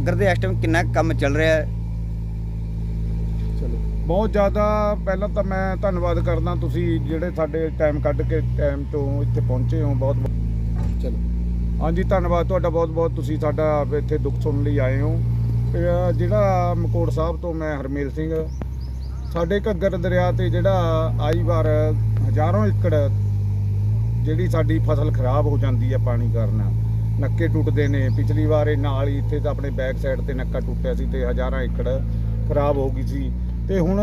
ਘੱਗਰ ਦੇ ਇਸ ਟਾਈਮ ਕਿੰਨਾ ਕੰਮ ਚੱਲ ਰਿਹਾ ਹੈ? ਚਲੋ, ਬਹੁਤ ਜ਼ਿਆਦਾ, ਪਹਿਲਾਂ ਤਾਂ ਮੈਂ ਧੰਨਵਾਦ ਕਰਦਾ ਤੁਸੀਂ ਜਿਹੜੇ ਸਾਡੇ ਟਾਈਮ ਕੱਢ ਕੇ ਟਾਈਮ ਤੋਂ ਇੱਥੇ ਪਹੁੰਚੇ ਹੋ, ਬਹੁਤ ਚਲੋ। ਹਾਂਜੀ, ਧੰਨਵਾਦ ਤੁਹਾਡਾ, ਬਹੁਤ ਬਹੁਤ ਤੁਸੀਂ ਸਾਡਾ ਇੱਥੇ ਦੁੱਖ ਸੁਣਨ ਲਈ ਆਏ ਹੋ। ਤੇ ਜਿਹੜਾ ਮਕੋੜ ਸਾਹਿਬ ਤੋਂ ਮੈਂ ਹਰਮੇਲ ਸਿੰਘ, ਸਾਡੇ ਘੱਗਰ ਦਰਿਆ ਤੇ ਜਿਹੜਾ ਆਈ ਵਾਰ ਹਜ਼ਾਰਾਂ ਏਕੜ ਜਿਹੜੀ ਸਾਡੀ ਫਸਲ ਖਰਾਬ ਹੋ ਜਾਂਦੀ ਹੈ ਪਾਣੀ ਕਾਰਨ। ਨੱਕੇ ਟੁੱਟਦੇ ਨੇ। ਪਿਛਲੀ ਵਾਰ ਇਹ ਨਾਲ ਹੀ ਇੱਥੇ ਤਾਂ ਆਪਣੇ ਬੈਕ ਸਾਈਡ ਤੇ ਨੱਕਾ ਟੁੱਟਿਆ ਸੀ ਤੇ ਹਜ਼ਾਰਾਂ ਏਕੜ ਖਰਾਬ ਹੋ ਗਈ ਸੀ। ਤੇ ਹੁਣ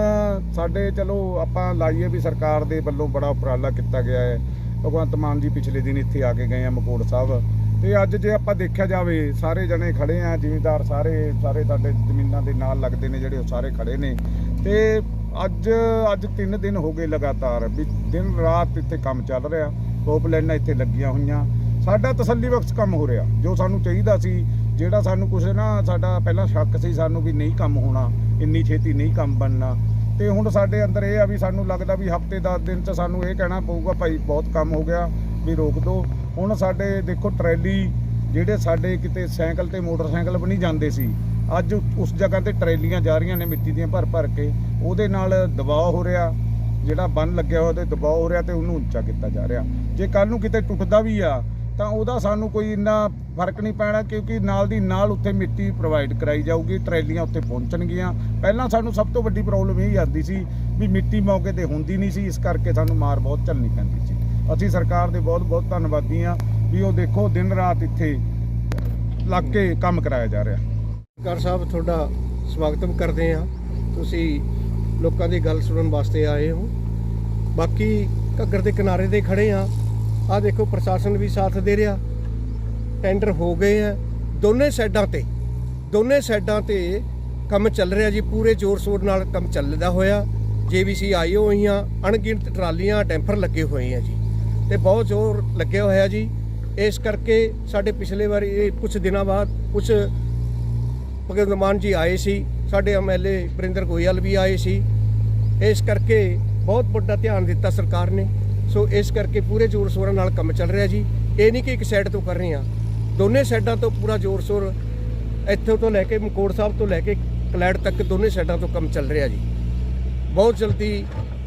ਸਾਡੇ ਚਲੋ ਆਪਾਂ ਲਾਈਏ ਵੀ ਸਰਕਾਰ ਦੇ ਵੱਲੋਂ ਬੜਾ ਉਪਰਾਲਾ ਕੀਤਾ ਗਿਆ ਹੈ। ਭਗਵੰਤ ਮਾਨ ਜੀ ਪਿਛਲੇ ਦਿਨ ਇੱਥੇ ਆ ਕੇ ਗਏ ਆ ਮਕੋੜ ਸਾਹਿਬ। ਤੇ ਅੱਜ ਜੇ ਆਪਾਂ ਦੇਖਿਆ ਜਾਵੇ, ਸਾਰੇ ਜਣੇ ਖੜੇ ਆ, ਜ਼ਿਮੀਂਦਾਰ ਸਾਰੇ ਸਾਰੇ ਸਾਡੇ ਜ਼ਮੀਨਾਂ ਦੇ ਨਾਲ ਲੱਗਦੇ ਨੇ ਜਿਹੜੇ ਉਹ ਸਾਰੇ ਖੜੇ ਨੇ। ਤੇ ਅੱਜ ਅੱਜ 3 ਦਿਨ ਹੋ ਗਏ ਲਗਾਤਾਰ। ਵੀ ਦਿਨ ਰਾਤ ਇੱਥੇ ਕੰਮ ਚੱਲ ਰਿਹਾ। ਪੋਪ ਲਾਈਨਾਂ ਇੱਥੇ ਲੱਗੀਆਂ ਹੋਈਆਂ। ਸਾਡਾ ਤਸੱਲੀ ਬਖਸ਼ ਕੰਮ ਹੋ ਰਿਹਾ। ਜੋ ਸਾਨੂੰ ਚਾਹੀਦਾ ਸੀ, ਜਿਹੜਾ ਸਾਨੂੰ ਕੁਛ ਨਾ, ਸਾਡਾ ਪਹਿਲਾਂ ਸ਼ੱਕ ਸੀ ਸਾਨੂੰ ਵੀ ਨਹੀਂ ਕੰਮ ਹੋਣਾ, ਇੰਨੀ ਛੇਤੀ ਨਹੀਂ ਕੰਮ ਬਣਨਾ। ਤੇ ਹੁਣ ਸਾਡੇ ਅੰਦਰ ਇਹ ਆ ਵੀ ਸਾਨੂੰ ਲੱਗਦਾ ਵੀ ਹਫ਼ਤੇ 10 ਦਿਨ ਚ ਸਾਨੂੰ ਇਹ ਕਹਿਣਾ ਪਊਗਾ, ਭਾਈ ਬਹੁਤ ਕੰਮ ਹੋ ਗਿਆ, ਵੀ ਰੋਕ ਦਿਓ ਹੁਣ ਸਾਡੇ ਦੇਖੋ ਟਰੈਲੀ, ਜਿਹੜੇ ਸਾਡੇ ਕਿਤੇ ਸਾਈਕਲ ਤੇ ਮੋਟਰਸਾਈਕਲ ਵੀ ਨਹੀਂ ਜਾਂਦੇ ਸੀ, ਅੱਜ ਉਸ ਜਗ੍ਹਾ ਤੇ ਟਰੈਲੀਆਂ ਜਾ ਰਹੀਆਂ ਨੇ ਮਿੱਟੀ ਦੀਆਂ ਭਰ ਭਰ ਕੇ। ਉਹਦੇ ਨਾਲ ਦਬਾਅ ਹੋ ਰਿਹਾ, ਜਿਹੜਾ ਬੰਨ ਲੱਗਿਆ ਹੋਇਆ ਉਹਦੇ ਦਬਾਅ ਹੋ ਰਿਹਾ ਤੇ ਉਹਨੂੰ ਉੱਚਾ ਕੀਤਾ ਜਾ ਰਿਹਾ। ਜੇ ਕੱਲ ਨੂੰ ਕਿਤੇ ਟੁੱਟਦਾ ਵੀ ਆ ਤਾਂ ਉਹਦਾ ਸਾਨੂੰ ਕੋਈ ਇੰਨਾ ਫ਼ਰਕ ਨਹੀਂ ਪੈਣਾ ਕਿਉਂਕਿ ਨਾਲ ਦੀ ਨਾਲ ਉੱਥੇ ਮਿੱਟੀ ਪ੍ਰੋਵਾਈਡ ਕਰਾਈ ਜਾਊਗੀ, ਟਰੈਲੀਆਂ ਉੱਥੇ ਪਹੁੰਚਣਗੀਆਂ। ਪਹਿਲਾਂ ਸਾਨੂੰ ਸਭ ਤੋਂ ਵੱਡੀ ਪ੍ਰੋਬਲਮ ਇਹ ਆਉਂਦੀ ਸੀ ਵੀ ਮਿੱਟੀ ਮੌਕੇ ਤੇ ਹੁੰਦੀ ਨਹੀਂ ਸੀ, ਇਸ ਕਰਕੇ ਸਾਨੂੰ ਮਾਰ ਬਹੁਤ ਝੱਲਣੀ ਪੈਂਦੀ ਸੀ। ਅਸੀਂ ਸਰਕਾਰ ਦੇ ਬਹੁਤ ਬਹੁਤ ਧੰਨਵਾਦੀ ਆ ਵੀ ਉਹ ਦੇਖੋ, ਦਿਨ ਰਾਤ ਇੱਥੇ ਲੱਗ ਕੇ ਕੰਮ ਕਰਾਇਆ ਜਾ ਰਿਹਾ। ਸਰਕਾਰ ਸਾਹਿਬ, ਤੁਹਾਡਾ ਸਵਾਗਤਮ ਕਰਦੇ ਆ ਤੁਸੀਂ ਲੋਕਾਂ ਦੀ ਗੱਲ ਸੁਣਨ ਵਾਸਤੇ ਆਏ ਹੋ। ਬਾਕੀ ਘੱਗਰ ਦੇ ਕਿਨਾਰੇ ਤੇ ਖੜੇ ਆ ਆ ਦੇਖੋ ਪ੍ਰਸ਼ਾਸਨ ਵੀ ਸਾਥ ਦੇ ਰਿਹਾ। ਟੈਂਡਰ ਹੋ ਗਏ ਆ। ਦੋਨੇ ਸਾਈਡਾਂ ਤੇ, ਦੋਨੇ ਸਾਈਡਾਂ ਤੇ ਕੰਮ ਚੱਲ ਰਿਹਾ ਜੀ, ਪੂਰੇ ਜ਼ੋਰ ਸ਼ੋਰ ਨਾਲ ਕੰਮ ਚੱਲਦਾ ਹੋਇਆ। ਜੀਬੀਸੀ ਆਈ ਹੋਈਆਂ, ਅਣਗਿਣਤ ਟਰਾਲੀਆਂ ਟੈਂਪਰ ਲੱਗੇ ਹੋਏ ਆ ਜੀ। ਤੇ ਬਹੁਤ ਜ਼ੋਰ ਲੱਗਿਆ ਹੋਇਆ ਜੀ। ਇਸ ਕਰਕੇ ਸਾਡੇ ਪਿਛਲੇ ਵਾਰੀ, ਇਹ ਕੁਝ ਦਿਨਾਂ ਬਾਅਦ ਕੁਝ ਭਗਵੰਤ ਮਾਨ ਜੀ ਆਏ ਸੀ, ਸਾਡੇ ਐਮਐਲਏ ਵਰਿੰਦਰ ਗੋਇਲ ਵੀ ਆਏ ਸੀ। ਇਸ ਕਰਕੇ ਬਹੁਤ ਵੱਡਾ ਧਿਆਨ ਦਿੱਤਾ ਸਰਕਾਰ ਨੇ। ਸੋ ਇਸ ਕਰਕੇ ਪੂਰੇ ਜ਼ੋਰ ਸ਼ੋਰਾਂ ਨਾਲ ਕੰਮ ਚੱਲ ਰਿਹਾ ਜੀ। ਇਹ ਨਹੀਂ ਕਿ ਇੱਕ ਸਾਈਡ ਤੋਂ ਕਰ ਰਹੇ ਆ ਦੋਨੇ ਸਾਈਡਾਂ ਤੋਂ ਪੂਰਾ ਜ਼ੋਰ ਸ਼ੋਰ ਇੱਥੋਂ ਤੋਂ ਲੈ ਕੇ ਮਕੋੜ ਸਾਹਿਬ ਤੋਂ ਲੈ ਕੇ ਕਲੈੜ ਤੱਕ ਦੋਨੇ ਸਾਈਡਾਂ ਤੋਂ ਕੰਮ ਚੱਲ ਰਿਹਾ ਜੀ। ਬਹੁਤ ਜਲਦੀ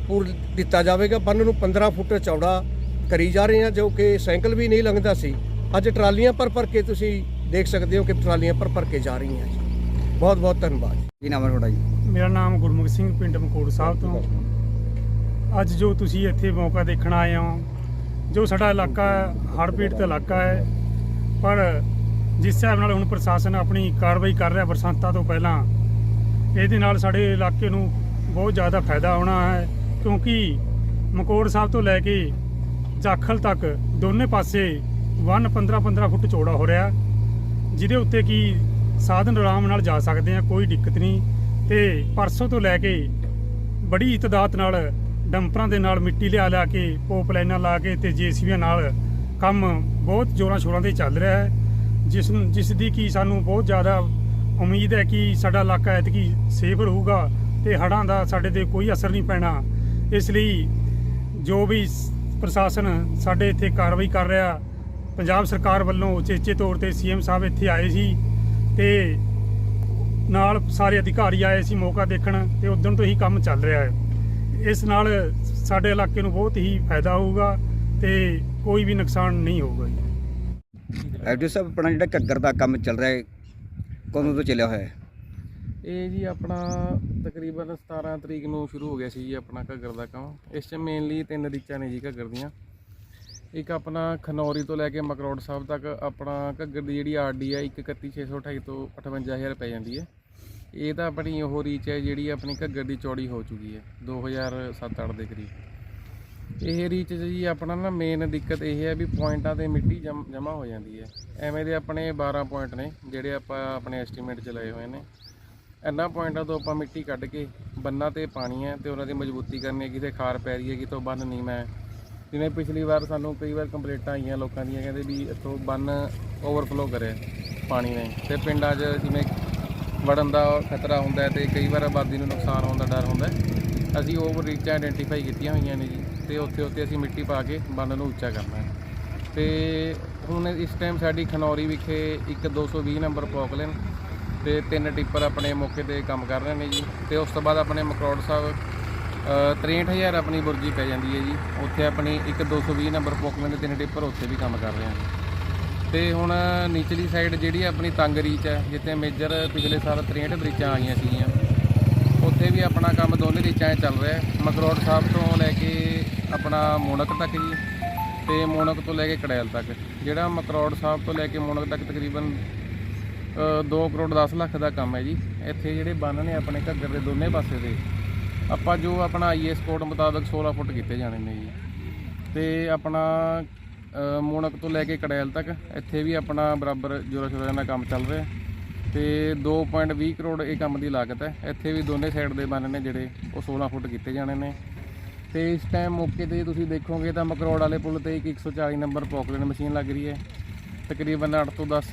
ਪੂਰ ਦਿੱਤਾ ਜਾਵੇਗਾ। ਬੰਨ ਨੂੰ 15 ਫੁੱਟ ਚੌੜਾ ਕਰੀ ਜਾ ਰਹੇ ਆ ਜੋ ਕਿ ਸਾਈਕਲ ਵੀ ਨਹੀਂ ਲੰਘਦਾ ਸੀ। ਅੱਜ ਟਰਾਲੀਆਂ ਪਰ ਭਰ ਕੇ ਤੁਸੀਂ ਦੇਖ ਸਕਦੇ ਹੋ ਕਿ ਟਰਾਲੀਆਂ ਪਰ ਭਰ ਕੇ ਜਾ ਰਹੀਆਂ ਜੀ। ਬਹੁਤ ਬਹੁਤ ਧੰਨਵਾਦ। ਕੀ ਨਾਮ ਹੈ ਤੁਹਾਡਾ ਜੀ? ਮੇਰਾ ਨਾਮ ਗੁਰਮੁਖ ਸਿੰਘ ਪਿੰਡ ਮਕੋੜ ਸਾਹਿਬ ਤੋਂ। ਅੱਜ ਜੋ ਤੁਸੀਂ ਇੱਥੇ ਮੌਕਾ ਦੇਖਣ ਆਏ ਹੋ, ਜੋ ਸਾਡਾ ਇਲਾਕਾ ਹੜਪੀਟ ਦਾ ਇਲਾਕਾ ਹੈ, ਪਰ ਜਿਸ ਹਿਸਾਬ ਨਾਲ ਹੁਣ ਪ੍ਰਸ਼ਾਸਨ ਆਪਣੀ ਕਾਰਵਾਈ ਕਰ ਰਿਹਾ ਬਰਸਾਤਾਂ ਤੋਂ ਪਹਿਲਾਂ, ਇਹਦੇ ਨਾਲ ਸਾਡੇ ਇਲਾਕੇ ਨੂੰ ਬਹੁਤ ਜ਼ਿਆਦਾ ਫਾਇਦਾ ਹੋਣਾ ਹੈ, ਕਿਉਂਕਿ ਮਕੋੜ ਸਾਹਿਬ ਤੋਂ ਲੈ ਕੇ ਜਾਖਲ ਤੱਕ ਦੋਨੇ ਪਾਸੇ ਵਨ 15 15 ਫੁੱਟ ਚੌੜਾ ਹੋ ਰਿਹਾ, ਜਿਹਦੇ ਉੱਤੇ ਕੀ ਸਾਧਨ ਆਰਾਮ ਨਾਲ ਜਾ ਸਕਦੇ ਆ, ਕੋਈ ਦਿੱਕਤ ਨਹੀਂ, ਤੇ ਪਰਸੋਂ ਤੋਂ ਲੈ ਕੇ ਬੜੀ ਇਤਦਾਤ ਨਾਲ ਡੰਪਰਾਂ ਦੇ ਨਾਲ ਮਿੱਟੀ ਲਿਆ ਲਿਆ ਕੇ ਪੋਪ ਲਾਈਨਾਂ ਲਾ ਕੇ ਤੇ ਜੀਸੀਬੀਆਂ ਨਾਲ ਕੰਮ ਬਹੁਤ ਜ਼ੋਰਾਂ ਸ਼ੋਰਾਂ ਤੇ ਚੱਲ ਰਿਹਾ ਹੈ। ਜਿਸ ਜਿਸ ਦੀ ਕੀ ਸਾਨੂੰ ਬਹੁਤ ਜ਼ਿਆਦਾ ਉਮੀਦ ਹੈ ਕਿ ਸਾਡਾ ਇਲਾਕਾ ਐਤਕੀ ਸੇਫ ਰਹੂਗਾ ਤੇ ਹੜ੍ਹਾਂ ਦਾ ਸਾਡੇ ਤੇ ਕੋਈ ਅਸਰ ਨਹੀਂ ਪੈਣਾ। ਇਸ ਲਈ ਜੋ ਵੀ ਪ੍ਰਸ਼ਾਸਨ ਸਾਡੇ ਇੱਥੇ ਕਾਰਵਾਈ ਕਰ ਰਿਹਾ, ਪੰਜਾਬ ਸਰਕਾਰ ਵੱਲੋਂ ਉਚੇਚੇ ਤੌਰ ਤੇ ਸੀਐਮ ਸਾਹਿਬ ਇੱਥੇ ਆਏ ਸੀ ਤੇ ਨਾਲ ਸਾਰੇ ਅਧਿਕਾਰੀ ਆਏ ਸੀ ਮੌਕਾ ਦੇਖਣ ਤੇ ਉਦੋਂ ਤੋਂ ਹੀ ਕੰਮ ਚੱਲ ਰਿਹਾ ਹੈ। ਇਸ ਨਾਲ ਸਾਡੇ ਇਲਾਕੇ ਨੂੰ ਬਹੁਤ ਹੀ ਫਾਇਦਾ ਹੋਊਗਾ ਤੇ ਕੋਈ ਵੀ ਨੁਕਸਾਨ ਨਹੀਂ ਹੋਊਗਾ ਜੀ। ਐਫਡੀ ਸਾਹਿਬ ਆਪਣਾ ਜਿਹੜਾ ਘੱਗਰ ਦਾ ਕੰਮ ਚੱਲ ਰਿਹਾ ਹੈ ਕਦੋਂ ਤੋਂ ਚੱਲਿਆ ਹੋਇਆ ਹੈ? ਇਹ ਜੀ ਆਪਣਾ ਤਕਰੀਬਨ 17 ਤਰੀਕ ਨੂੰ ਸ਼ੁਰੂ ਹੋ ਗਿਆ ਸੀ ਜੀ ਆਪਣਾ ਘੱਗਰ ਦਾ ਕੰਮ। ਇਸ 'ਚ ਮੇਨਲੀ ਤਿੰਨ ਰੀਚਾਂ ਨੇ ਜੀ ਘੱਗਰ ਦੀਆਂ। ਇੱਕ ਆਪਣਾ ਖਨੌਰੀ ਤੋਂ ਲੈ ਕੇ ਮਕਰੋੜ ਸਾਹਿਬ ਤੱਕ ਆਪਣਾ ਘੱਗਰ ਦੀ ਜਿਹੜੀ ਆਰਡੀ ਹੈ 131628 ਤੋਂ 58000 ਪੈ ਜਾਂਦੀ ਹੈ। ਇਹ ਤਾਂ ਆਪਣੀ ਉਹ ਰੀਚ ਹੈ ਜਿਹੜੀ ਆਪਣੀ ਘੱਗਰ ਦੀ ਚੌੜੀ ਹੋ ਚੁੱਕੀ ਹੈ 2007-8 ਦੇ ਕਰੀਬ। ਇਹ ਰੀਚ ਜੀ ਆਪਣਾ ਨਾ ਮੇਨ ਦਿੱਕਤ ਇਹ ਹੈ ਵੀ ਪੁਆਇੰਟਾਂ ਤੇ ਮਿੱਟੀ ਜਮ੍ਹਾਂ ਹੋ ਜਾਂਦੀ ਹੈ। ਐਵੇਂ ਦੇ ਆਪਣੇ 12 ਪੁਆਇੰਟ ਨੇ, ਜਿਹੜੇ ਆਪਾਂ ਆਪਣੇ ਐਸਟੀਮੇਟ 'ਚ ਲਏ ਹੋਏ ਨੇ। ਇਹਨਾਂ ਪੁਆਇੰਟਾਂ ਤੋਂ ਆਪਾਂ ਮਿੱਟੀ ਕੱਢ ਕੇ ਬੰਨਾਂ ਤੇ ਪਾਣੀ ਹੈ ਤੇ ਉਹਨਾਂ ਦੀ ਮਜ਼ਬੂਤੀ ਕਰਨੀ ਹੈ, ਕਿਤੇ ਖਾਰ ਪੈ ਰਹੀ ਹੈ, ਕਿਤੋਂ ਬੰਨ ਨਹੀਂ ਮੈਂ। ਜਿਵੇਂ ਪਿਛਲੀ ਵਾਰ ਸਾਨੂੰ ਕਈ ਵਾਰ ਕੰਪਲੇਂਟਾਂ ਆਈਆਂ ਲੋਕਾਂ ਦੀਆਂ, ਕਹਿੰਦੇ ਵੀ ਇੱਥੋਂ ਬੰਨ ਓਵਰਫਲੋ ਕਰਿਆ ਪਾਣੀ ਨੇ। ਤੇ ਪਿੰਡਾਂ 'ਚ ਜਿਵੇਂ ਵੜਨ ਦਾ ਖਤਰਾ ਹੁੰਦਾ ਹੈ ਤੇ ਕਈ ਵਾਰ ਆਬਾਦੀ ਨੂੰ ਨੁਕਸਾਨ ਹੋਣ ਦਾ ਡਰ ਹੁੰਦਾ ਹੈ। ਅਸੀਂ ਉਹ ਰੀਚਾਂ ਆਇਡੈਂਟੀਫਾਈ ਕੀਤੀਆਂ ਹੋਈਆਂ ਨੇ ਜੀ ਤੇ ਉੱਥੇ ਉੱਥੇ ਅਸੀਂ ਮਿੱਟੀ ਪਾ ਕੇ ਬੰਨ ਨੂੰ ਉੱਚਾ ਕਰਨਾ ਹੈ। ਤੇ ਹੁਣ ਇਸ ਟਾਈਮ ਸਾਡੀ ਖਨੌਰੀ ਵਿਖੇ ਇੱਕ 220 ਨੰਬਰ ਪੌਕਲਨ ਤੇ ਤਿੰਨ ਟਿੱਪਰ ਆਪਣੇ ਮੌਕੇ ਤੇ ਕੰਮ ਕਰ ਰਹੇ ਨੇ ਜੀ ਤੇ ਉਸ ਤੋਂ ਬਾਅਦ ਆਪਣੇ ਮਕਰੋੜ ਸਾਹਿਬ ਅ, 63000 ਆਪਣੀ ਬੁਰਜੀ ਪੈ ਜਾਂਦੀ ਹੈ ਜੀ। ਉੱਥੇ ਆਪਣੀ ਇੱਕ 220 ਨੰਬਰ ਪੋਕਲੈਂਡ ਦੇ ਤਿੰਨ ਟਿੱਪਰ ਉੱਥੇ ਵੀ ਕੰਮ ਕਰ ਰਹੇ ਹਨ ਤੇ ਹੁਣ ਨੀਚਲੀ ਸਾਈਡ ਜਿਹੜੀ ਆਪਣੀ ਤੰਗ ਰੀਚ ਹੈ ਜਿੱਥੇ ਮੇਜਰ ਪਿਛਲੇ ਸਾਲ 63 ਬ੍ਰਿਜਾਂ ਆਈਆਂ ਸੀਗੀਆਂ। ਉੱਥੇ ਵੀ ਆਪਣਾ ਕੰਮ ਦੋਨੇ ਰੀਚਾਂ ਚੱਲ ਰਿਹਾ। ਹੈ ਮਕਰੋੜ ਸਾਹਿਬ ਤੋਂ ਲੈ ਕੇ ਆਪਣਾ ਮੋਨਕ ਤੱਕ ਜੀ, ਤੇ ਮੋਨਕ ਤੋਂ ਲੈ ਕੇ ਕੜੈਲ ਤੱਕ। ਜਿਹੜਾ ਮਕਰੋੜ ਸਾਹਿਬ ਤੋਂ ਲੈ ਕੇ ਮੋਨਕ ਤੱਕ ਤਕਰੀਬਨ 2 ਕਰੋੜ 10 ਲੱਖ ਦਾ ਕੰਮ ਹੈ ਜੀ। ਇੱਥੇ ਜਿਹੜੇ ਬੰਨ ਨੇ ਆਪਣੇ ਘੱਗਰ ਦੇ ਦੋਨੇ ਪਾਸੇ ਦੇ, ਆਪਾਂ ਜੋ ਆਪਣਾ ਆਈਐਸ ਕੋਡ ਮੁਤਾਬਕ 16 ਫੁੱਟ ਕੀਤੇ ਜਾਣੇ ਨੇ ਜੀ। ਤੇ ਆਪਣਾ ਮੋਣਕ ਤੋਂ ਲੈ ਕੇ ਕੜੈਲ ਤੱਕ ਇੱਥੇ ਵੀ ਆਪਣਾ ਬਰਾਬਰ ਜੋਰਾ ਸ਼ੋਰਾ ਨਾਲ ਕੰਮ ਚੱਲ ਰਿਹਾ ਤੇ 2.20 ਕਰੋੜ ਇਹ ਕੰਮ ਦੀ ਲਾਗਤ ਹੈ। ਇੱਥੇ ਵੀ ਦੋਨੇ ਸਾਈਡ ਦੇ ਬੰਨ ਨੇ ਜਿਹੜੇ ਉਹ 16 ਫੁੱਟ ਕੀਤੇ ਜਾਣੇ ਨੇ। ਤੇ ਇਸ ਟਾਈਮ ਮੌਕੇ ਤੇ ਤੁਸੀਂ ਦੇਖੋਗੇ ਤਾਂ ਮਕਰੋੜ ਵਾਲੇ ਪੁਲ ਤੇ ਇੱਕ 140 ਨੰਬਰ ਪੋਕਲੈਂਡ ਮਸ਼ੀਨ ਲੱਗ ਰਹੀ ਹੈ। ਤਕਰੀਬਨ 8 ਤੋਂ 10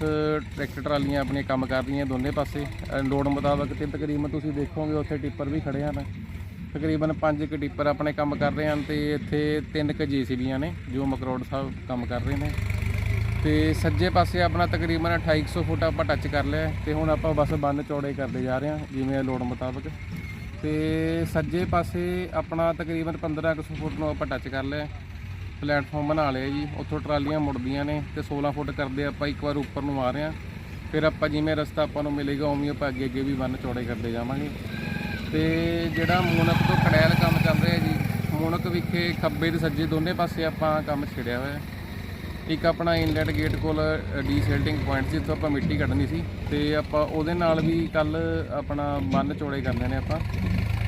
ਟਰੈਕਟਰ ਟਰਾਲੀਆਂ ਆਪਣੀਆਂ ਕੰਮ ਕਰ ਰਹੀਆਂ ਦੋਨੇ ਪਾਸੇ। ਅ, ਲੋਡ ਮੁਤਾਬਕ ਤੇ ਤਕਰੀਬਨ ਤੁਸੀਂ ਦੇਖੋਗੇ ਉੱਥੇ ਟਿੱਪਰ ਵੀ ਖੜੇ ਹਨ। ਤਕਰੀਬਨ 5 ਕੁ ਡਿੱਪਰ ਆਪਣੇ ਕੰਮ ਕਰ ਰਹੇ ਹਨ ਤੇ ਇੱਥੇ 3 ਕੁ ਜੀਸੀਬੀਆਂ ਨੇ ਜੋ ਮਕਰੋੜ ਸਾਹਿਬ ਕੰਮ ਕਰ ਰਹੇ ਨੇ। ਤੇ ਸੱਜੇ ਪਾਸੇ ਆਪਣਾ ਤਕਰੀਬਨ 2800 ਫੁੱਟ ਆਪਾਂ ਟੱਚ ਕਰ ਲਿਆ ਹੈ ਤੇ ਹੁਣ ਆਪਾਂ ਬਸ ਬੰਨ ਚੌੜੇ ਕਰਦੇ ਜਾ ਰਹੇ ਹਾਂ, ਜਿਵੇਂ ਲੋੜ ਮੁਤਾਬਕ। ਤੇ ਸੱਜੇ ਪਾਸੇ ਆਪਣਾ ਤਕਰੀਬਨ 1500 ਫੁੱਟ ਨੂੰ ਆਪਾਂ ਟੱਚ ਕਰ ਲਿਆ ਹੈ। ਪਲੇਟਫਾਰਮ ਬਣਾ ਲਿਆ ਜੀ, ਉੱਥੋਂ ਟਰਾਲੀਆਂ ਮੁੜਦੀਆਂ ਨੇ ਤੇ 16 ਫੁੱਟ ਕਰਦੇ ਆਪਾਂ ਇੱਕ ਵਾਰ ਉੱਪਰ ਨੂੰ ਆ ਰਹੇ ਹਾਂ। ਫਿਰ ਆਪਾਂ ਜਿਵੇਂ ਰਸਤਾ ਆਪਾਂ ਨੂੰ ਮਿਲੇਗਾ, ਉਵੇਂ ਆਪਾਂ ਅੱਗੇ ਅੱਗੇ ਵੀ ਬੰਨ ਚੌੜੇ ਕਰਦੇ ਜਾਵਾਂਗੇ। ਤੇ ਜਿਹੜਾ ਮੂਨਕ ਤੋਂ ਕੜੈਲ ਕੰਮ ਚੱਲ ਰਿਹਾ ਜੀ ਮੂਨਕ ਵਿਖੇ ਖੱਬੇ ਤੇ ਸੱਜੇ ਦੋਨੇ ਪਾਸੇ ਆਪਾਂ ਕੰਮ ਛਿੜਿਆ ਹੋਇਆ। ਇੱਕ ਆਪਣਾ ਇਨਲੈਟ ਗੇਟ ਕੋਲ ਡੀਸੈਲਟਿੰਗ ਪੁਆਇੰਟ ਸੀ ਜਿੱਥੋਂ ਆਪਾਂ ਮਿੱਟੀ ਕੱਢਣੀ ਸੀ। ਤੇ ਆਪਾਂ ਉਹਦੇ ਨਾਲ ਵੀ ਕੱਲ ਆਪਣਾ ਬੰਨ ਚੌੜੇ ਕਰਨੇ ਨੇ ਆਪਾਂ।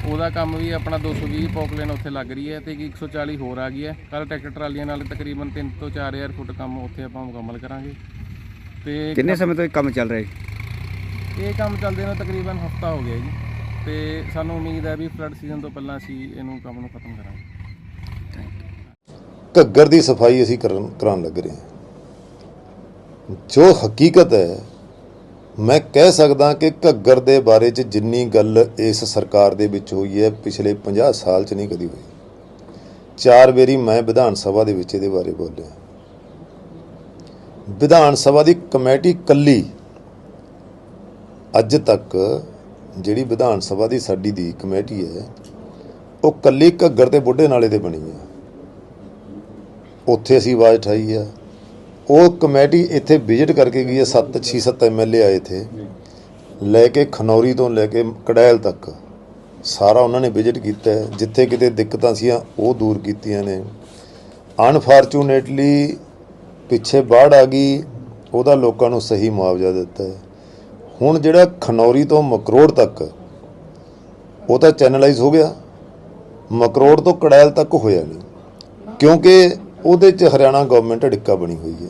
ਉਹਦਾ ਕੰਮ ਵੀ ਆਪਣਾ 220 ਪੌਕਲੇਨ ਉੱਥੇ ਲੱਗ ਰਹੀ ਹੈ ਤੇ ਇੱਕ 140 ਹੋਰ ਆ ਗਈ ਹੈ। ਕੱਲ ਟਰੈਕਟਰ ਟਰਾਲੀਆਂ ਨਾਲ ਤਕਰੀਬਨ 3 ਤੋਂ 4000 ਫੁੱਟ ਕੰਮ ਉੱਥੇ ਆਪਾਂ ਮੁਕੰਮਲ ਕਰਾਂਗੇ। ਤੇ ਕਿੰਨੇ ਸਮੇਂ ਤੋਂ ਇਹ ਕੰਮ ਚੱਲ ਰਿਹਾ ਹੈ ਇਹ ਕੰਮ ਚੱਲਦੇ ਨੂੰ ਤਕਰੀਬਨ ਹਫਤਾ ਹੋ ਗਿਆ ਜੀ। ਤੇ ਸਾਨੂੰ ਉਮੀਦ ਹੈ ਵੀ ਫਲੱਡ ਸੀਜ਼ਨ ਤੋਂ ਪਹਿਲਾਂ ਅਸੀਂ ਇਹਨੂੰ ਕੰਮ ਨੂੰ ਖਤਮ ਕਰਾਂਗੇ। ਘੱਗਰ ਦੀ ਸਫ਼ਾਈ ਅਸੀਂ ਕਰਨ ਕਰਾਉਣ ਲੱਗ ਰਹੇ ਹਾਂ। ਜੋ ਹਕੀਕਤ ਹੈ, ਮੈਂ ਕਹਿ ਸਕਦਾ ਕਿ ਘੱਗਰ ਦੇ ਬਾਰੇ ਚ ਜਿੰਨੀ ਗੱਲ ਇਸ ਸਰਕਾਰ ਦੇ ਵਿੱਚ ਹੋਈ ਹੈ, ਪਿਛਲੇ 50 ਸਾਲ ਚ ਨਹੀਂ ਕਦੀ ਹੋਈ। ਚਾਰ ਵਾਰੀ ਮੈਂ ਵਿਧਾਨ ਸਭਾ ਦੇ ਵਿੱਚ ਇਹਦੇ ਬਾਰੇ ਬੋਲਿਆ। ਵਿਧਾਨ ਸਭਾ ਦੀ ਕਮੇਟੀ ਕੱਲੀ ਅੱਜ ਤੱਕ ਜਿਹੜੀ ਵਿਧਾਨ ਸਭਾ ਦੀ ਸਾਡੀ ਦੀ ਕਮੇਟੀ ਹੈ, ਉਹ ਕੱਲੀ ਘੱਗਰ ਤੇ ਬੁੱਢੇ ਨਾਲੇ ਤੇ ਬਣੀ ਹੈ। ਉੱਥੇ ਅਸੀਂ ਆਵਾਜ਼ ਉਠਾਈ ਆ ਉਹ ਕਮੇਟੀ ਇੱਥੇ ਵਿਜ਼ਿਟ ਕਰਕੇ ਗਈ ਹੈ 7 6 7 ਐਮਐਲਏ ਆਏ ਥੇ ਲੈ ਕੇ ਖਨੌਰੀ ਤੋਂ ਲੈ ਕੇ ਕੜੈਲ ਤੱਕ ਸਾਰਾ ਉਹਨਾਂ ਨੇ ਵਿਜ਼ਿਟ ਕੀਤਾ ਜਿੱਥੇ ਕਿਤੇ ਦਿੱਕਤਾਂ ਸੀਆਂ, ਉਹ ਦੂਰ ਕੀਤੀਆਂ ਨੇ। ਅਨਫੋਰਚੂਨੇਟਲੀ ਪਿੱਛੇ ਬਾੜ ਆ ਗਈ, ਉਹਦਾ ਲੋਕਾਂ ਨੂੰ ਸਹੀ ਮੁਆਵਜ਼ਾ ਦਿੱਤਾ ਹੈ। ਹੁਣ ਜਿਹੜਾ ਖਨੌਰੀ ਤੋਂ ਮਕਰੋੜ ਤੱਕ, ਉਹ ਤਾਂ ਚੈਨਲਾਈਜ਼ ਹੋ ਗਿਆ। ਮਕਰੋੜ ਤੋਂ ਕੜੈਲ ਤੱਕ ਹੋਇਆ ਨਹੀਂ। ਕਿਉਂਕਿ ਉਹਦੇ 'ਚ ਹਰਿਆਣਾ ਗਵਰਨਮੈਂਟ ਅੜਿੱਕਾ ਬਣੀ ਹੋਈ ਹੈ।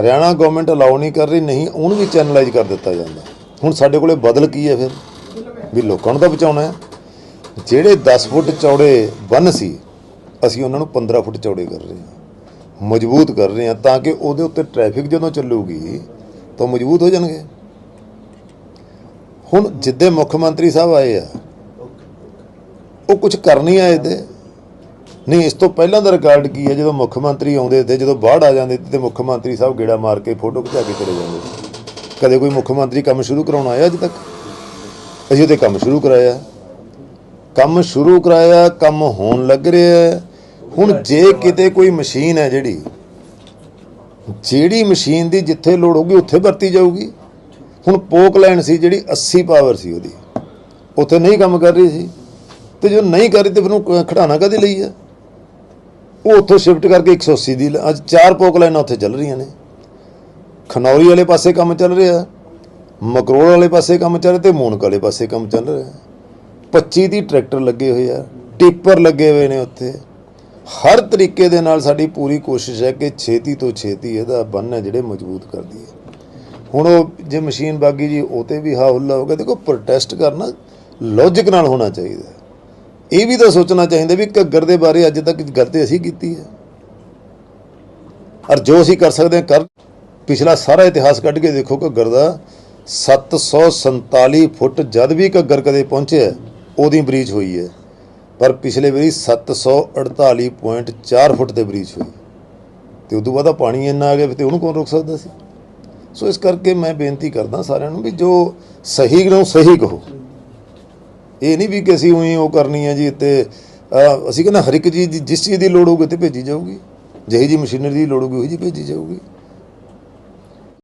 ਹਰਿਆਣਾ ਗਵਰਨਮੈਂਟ ਅਲਾਉ ਨਹੀਂ ਕਰ ਰਹੀ, ਨਹੀਂ, ਉਹਨੂੰ ਵੀ ਚੈਨਲਾਈਜ਼ ਕਰ ਦਿੱਤਾ ਜਾਂਦਾ। ਹੁਣ ਸਾਡੇ ਕੋਲੇ ਬਦਲ ਕੀ ਹੈ ਫਿਰ? ਵੀ ਲੋਕਾਂ ਨੂੰ ਤਾਂ ਬਚਾਉਣਾ ਹੈ। ਜਿਹੜੇ 10 ਫੁੱਟ ਚੌੜੇ ਬੰਨ ਸੀ, ਅਸੀਂ ਉਹਨਾਂ ਨੂੰ 15 ਫੁੱਟ ਚੌੜੇ ਕਰ ਰਹੇ ਹਾਂ। ਮਜ਼ਬੂਤ ਕਰ ਰਹੇ ਹਾਂ ਤਾਂ ਕਿ ਉਹਦੇ ਉੱਤੇ ਟ੍ਰੈਫਿਕ ਜਦੋਂ ਚੱਲੂਗੀ ਤਾਂ ਮਜ਼ਬੂਤ ਹੋ ਜਾਣਗੇ। ਹੁਣ ਜਿੱਦੇ ਮੁੱਖ ਮੰਤਰੀ ਸਾਹਿਬ ਆਏ ਆ ਉਹ ਕੁਝ ਕਰ ਨਹੀਂ ਆਏ ਤੇ। ਨਹੀਂ ਇਸ ਤੋਂ ਪਹਿਲਾਂ ਦਾ ਰਿਕਾਰਡ ਕੀ ਹੈ? ਜਦੋਂ ਮੁੱਖ ਮੰਤਰੀ ਆਉਂਦੇ ਤੇ ਜਦੋਂ ਬਾੜ ਆ ਜਾਂਦੇ ਤੇ ਮੁੱਖ ਮੰਤਰੀ ਸਾਹਿਬ ਗੇੜਾ ਮਾਰ ਕੇ ਫੋਟੋ ਖਿਚਾ ਕੇ ਚਲੇ ਜਾਂਦੇ। ਕਦੇ ਕੋਈ ਮੁੱਖ ਮੰਤਰੀ ਕੰਮ ਸ਼ੁਰੂ ਕਰਾਉਣ ਆਇਆ ਅੱਜ ਤੱਕ? ਅਸੀਂ ਉਹਦੇ ਕੰਮ ਸ਼ੁਰੂ ਕਰਾਇਆ। ਕੰਮ ਸ਼ੁਰੂ ਕਰਾਇਆ ਕੰਮ ਹੋਣ ਲੱਗ ਰਿਹਾ। ਹੁਣ ਜੇ ਕਿਤੇ ਕੋਈ ਮਸ਼ੀਨ ਹੈ ਜਿਹੜੀ ਜਿਹੜੀ ਮਸ਼ੀਨ ਦੀ ਜਿੱਥੇ ਲੋੜ ਹੋਊਗੀ, ਉੱਥੇ ਵਰਤੀ ਜਾਊਗੀ। ਹੁਣ ਪੋਕ ਸੀ ਜਿਹੜੀ 80 ਪਾਵਰ ਸੀ ਉਹਦੀ। ਉੱਥੇ ਨਹੀਂ ਕੰਮ ਕਰ ਰਹੀ ਸੀ। ਤੇ ਜੋ ਨਹੀਂ ਕਰ ਰਹੀ ਤੇ ਫਿਰ ਉਹਨੂੰ ਖੜਾਣਾ ਕਦੇ ਲਈ ਆ? ਉਹ ਉੱਥੋਂ ਸ਼ਿਫਟ ਕਰਕੇ 180 ਦੀ ਅੱਜ ਚਾਰ ਪੋਕ ਉੱਥੇ ਚੱਲ ਰਹੀਆਂ ਨੇ। ਖਨੌਰੀ ਵਾਲੇ ਪਾਸੇ ਕੰਮ ਚੱਲ ਰਿਹਾ, ਮਕਰੋਲ ਵਾਲੇ ਪਾਸੇ ਕੰਮ ਚੱਲ ਰਿਹਾ ਤੇ ਮੂਨਕ ਵਾਲੇ ਪਾਸੇ ਕੰਮ ਚੱਲ ਰਿਹਾ। 25 ਦੀ ਟਰੈਕਟਰ ਲੱਗੇ ਹੋਏ ਆ, ਟਿੱਪਰ ਲੱਗੇ ਹੋਏ ਨੇ ਉੱਥੇ। ਹਰ ਤਰੀਕੇ ਦੇ ਨਾਲ ਸਾਡੀ ਪੂਰੀ ਕੋਸ਼ਿਸ਼ ਹੈ ਕਿ ਛੇਤੀ ਤੋਂ ਛੇਤੀ ਇਹਦਾ ਬੰਨ ਹੈ ਜਿਹੜੇ ਮਜ਼ਬੂਤ ਕਰ ਦਈਏ ਹੁਣ ਉਹ ਜੇ ਮਸ਼ੀਨ ਬਾਗੀ ਜੀ, ਉਹ ਤੇ ਵੀ ਹਾਉਲਾ ਹੋ ਗਿਆ। ਦੇਖੋ ਪ੍ਰੋਟੈਸਟ ਕਰਨਾ ਲੌਜੀਕ ਨਾਲ ਹੋਣਾ ਚਾਹੀਦਾ ਇਹ ਵੀ ਤਾਂ ਸੋਚਣਾ ਚਾਹੀਦਾ ਵੀ ਘੱਗਰ ਦੇ ਬਾਰੇ ਅੱਜ ਤੱਕ ਗਲਤੀ ਅਸੀਂ ਕੀਤੀ ਹੈ। ਔਰ ਜੋ ਅਸੀਂ ਕਰ ਸਕਦੇ ਹਾਂ, ਕਰ। ਪਿਛਲਾ ਸਾਰਾ ਇਤਿਹਾਸ ਕੱਢ ਕੇ ਦੇਖੋ ਘੱਗਰ ਦਾ। 747 ਫੁੱਟ ਜਦ ਵੀ ਘੱਗਰ ਕਦੇ ਪਹੁੰਚਿਆ, ਉਹਦੀ ਬ੍ਰੀਚ ਹੋਈ ਹੈ। ਪਰ ਪਿਛਲੇ ਵਾਰੀ 748.4 ਫੁੱਟ ਤੇ ਬ੍ਰੀਚ ਹੋਈ। ਤੇ ਉਦੋਂ ਬਾਅਦ ਪਾਣੀ ਇੰਨਾ ਆ ਗਿਆ ਵੀ ਤੇ ਉਹਨੂੰ ਕੌਣ ਰੋਕ ਸਕਦਾ ਸੀ? ਸੋ ਇਸ ਕਰਕੇ ਮੈਂ ਬੇਨਤੀ ਕਰਦਾ ਸਾਰਿਆਂ ਨੂੰ ਵੀ ਜੋ ਸਹੀ ਨੂੰ ਸਹੀ ਕਹੋ। ਇਹ ਨਹੀਂ ਵੀ ਕਿ ਅਸੀਂ ਉਹੀ ਉਹ ਕਰਨੀ ਹੈ ਜੀ ਇੱਥੇ ਅਸੀਂ ਕਹਿੰਦਾ ਹਰ ਇੱਕ ਚੀਜ਼ ਦੀ, ਜਿਸ ਚੀਜ਼ ਦੀ ਲੋੜ ਹੋਊਗੀ ਤੇ ਭੇਜੀ ਜਾਊਗੀ। ਜਿਹੀ ਜੀ ਮਸ਼ੀਨਰੀ ਦੀ ਲੋੜ ਹੋਊਗੀ, ਉਹੀ ਜੀ ਭੇਜੀ ਜਾਊਗੀ।